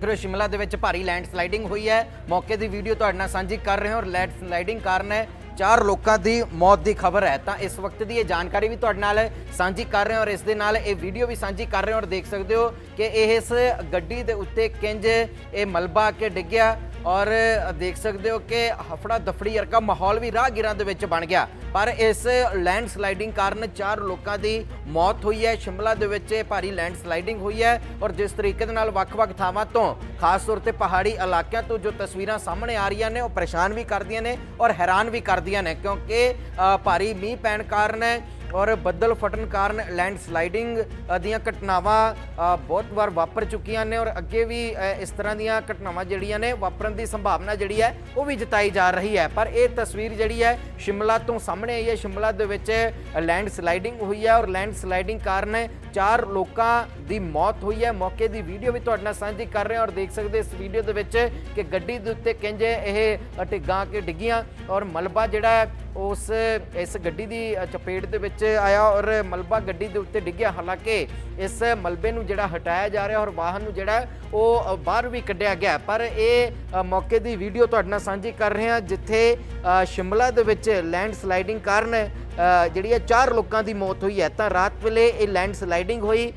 ਫਿਰ ਸ਼ਿਮਲਾ ਦੇ ਵਿੱਚ ਭਾਰੀ ਲੈਂਡ ਸਲਾਈਡਿੰਗ ਹੋਈ ਹੈ। ਮੌਕੇ ਦੀ ਵੀਡੀਓ ਤੁਹਾਡੇ ਨਾਲ ਸਾਂਝੀ ਕਰ ਰਹੇ ਹਾਂ ਔਰ ਲੈਂਡ ਸਲਾਈਡਿੰਗ ਕਾਰਨ ਹੈ ਚਾਰ ਲੋਕਾਂ ਦੀ ਮੌਤ ਦੀ ਖਬਰ ਹੈ। ਤਾਂ ਇਸ ਵਕਤ ਦੀ ਇਹ ਜਾਣਕਾਰੀ ਵੀ ਤੁਹਾਡੇ ਨਾਲ ਸਾਂਝੀ ਕਰ ਰਹੇ ਹਾਂ ਔਰ ਇਸ ਦੇ ਨਾਲ ਇਹ ਵੀਡੀਓ ਵੀ ਸਾਂਝੀ ਕਰ ਰਹੇ ਹਾਂ ਔਰ ਦੇਖ ਸਕਦੇ ਹੋ ਕਿ ਇਹ ਇਸ ਗੱਡੀ ਦੇ ਉੱਤੇ ਕਿੰਜ ਇਹ ਮਲਬਾ ਕੇ ਡਿੱਗਿਆ। ਔਰ ਦੇਖ ਸਕਦੇ ਹੋ ਕਿ ਹਫੜਾ ਦਫੜੀ ਵਰਗਾ ਮਾਹੌਲ ਵੀ ਰਾਹਗੀਰਾਂ ਦੇ ਵਿੱਚ ਬਣ ਗਿਆ। ਪਰ ਇਸ ਲੈਂਡ ਸਲਾਈਡਿੰਗ ਕਾਰਨ ਚਾਰ ਲੋਕਾਂ ਦੀ ਮੌਤ ਹੋਈ ਹੈ। ਸ਼ਿਮਲਾ ਦੇ ਵਿੱਚ ਇਹ ਭਾਰੀ ਲੈਂਡ ਸਲਾਈਡਿੰਗ ਹੋਈ ਹੈ ਔਰ ਜਿਸ ਤਰੀਕੇ ਦੇ ਨਾਲ ਵੱਖ-ਵੱਖ ਥਾਵਾਂ ਤੋਂ, ਖਾਸ ਤੌਰ ਤੇ ਪਹਾੜੀ ਇਲਾਕਿਆਂ ਤੋਂ ਜੋ ਤਸਵੀਰਾਂ ਸਾਹਮਣੇ ਆ ਰਹੀਆਂ ਨੇ, ਉਹ ਪਰੇਸ਼ਾਨ ਵੀ ਕਰਦੀਆਂ ਨੇ ਔਰ ਹੈਰਾਨ ਵੀ ਕਰਦੀਆਂ ਨੇ ਕਿਉਂਕਿ ਭਾਰੀ ਮੀਂਹ ਪੈਣ ਕਾਰਨ ਔਰ ਬੱਦਲ ਫਟਣ ਕਾਰਨ ਲੈਂਡ ਸਲਾਈਡਿੰਗ ਦੀਆਂ ਘਟਨਾਵਾਂ ਬਹੁਤ ਵਾਰ ਵਾਪਰ ਚੁੱਕੀਆਂ ਨੇ ਔਰ ਅੱਗੇ ਵੀ ਇਸ ਤਰ੍ਹਾਂ ਦੀਆਂ ਘਟਨਾਵਾਂ ਜਿਹੜੀਆਂ ਨੇ ਵਾਪਰਨ ਦੀ ਸੰਭਾਵਨਾ ਜਿਹੜੀ ਹੈ, ਉਹ ਵੀ ਜਤਾਈ ਜਾ ਰਹੀ ਹੈ। ਪਰ ਇਹ ਤਸਵੀਰ ਜਿਹੜੀ ਹੈ, ਸ਼ਿਮਲਾ ਤੋਂ ਸਾਹਮਣੇ ਆਈ ਹੈ। ਸ਼ਿਮਲਾ ਦੇ ਵਿੱਚ ਲੈਂਡ ਸਲਾਈਡਿੰਗ ਹੋਈ ਹੈ ਔਰ ਲੈਂਡ ਸਲਾਈਡਿੰਗ ਕਾਰਨ ਚਾਰ ਲੋਕਾਂ ਦੀ ਮੌਤ ਹੋਈ ਹੈ। ਮੌਕੇ ਦੀ ਵੀਡੀਓ ਵੀ ਤੁਹਾਡੇ ਨਾਲ ਸਾਂਝੀ ਕਰ ਰਹੇ ਹਾਂ ਔਰ ਦੇਖ ਸਕਦੇ ਇਸ ਵੀਡੀਓ ਦੇ ਵਿੱਚ ਕਿ ਗੱਡੀ ਦੇ ਉੱਤੇ ਕਿੰਜ ਇਹ ਟਿੱਗਾਂ ਕੇ ਡਿੱਗੀਆਂ ਔਰ ਮਲਬਾ ਜਿਹੜਾ ਹੈ, ਉਸ, ਇਸ ਗੱਡੀ ਦੀ ਚਪੇਟ ਦੇ ਵਿੱਚ ਆਇਆ ਔਰ ਮਲਬਾ ਗੱਡੀ ਦੇ ਉੱਤੇ ਡਿੱਗਿਆ। ਹਾਲਾਂਕਿ ਇਸ ਮਲਬੇ ਨੂੰ ਜਿਹੜਾ ਹਟਾਇਆ ਜਾ ਰਿਹਾ ਔਰ ਵਾਹਨ ਨੂੰ ਜਿਹੜਾ ਉਹ ਬਾਹਰ ਵੀ ਕੱਢਿਆ ਗਿਆ। ਪਰ ਇਹ ਮੌਕੇ ਦੀ ਵੀਡੀਓ ਤੁਹਾਡੇ ਨਾਲ ਸਾਂਝੀ ਕਰ ਰਹੇ ਹਾਂ, ਜਿੱਥੇ ਸ਼ਿਮਲਾ ਦੇ ਵਿੱਚ ਲੈਂਡ ਸਲਾਈਡਿੰਗ ਕਾਰਨ ਜਿਹੜੀ ਹੈ ਚਾਰ ਲੋਕਾਂ ਦੀ ਮੌਤ ਹੋਈ ਹੈ। ਤਾਂ ਰਾਤ ਵੇਲੇ ਇਹ ਲੈਂਡ ਸਲਾਈਡਿੰਗ ਹੋਈ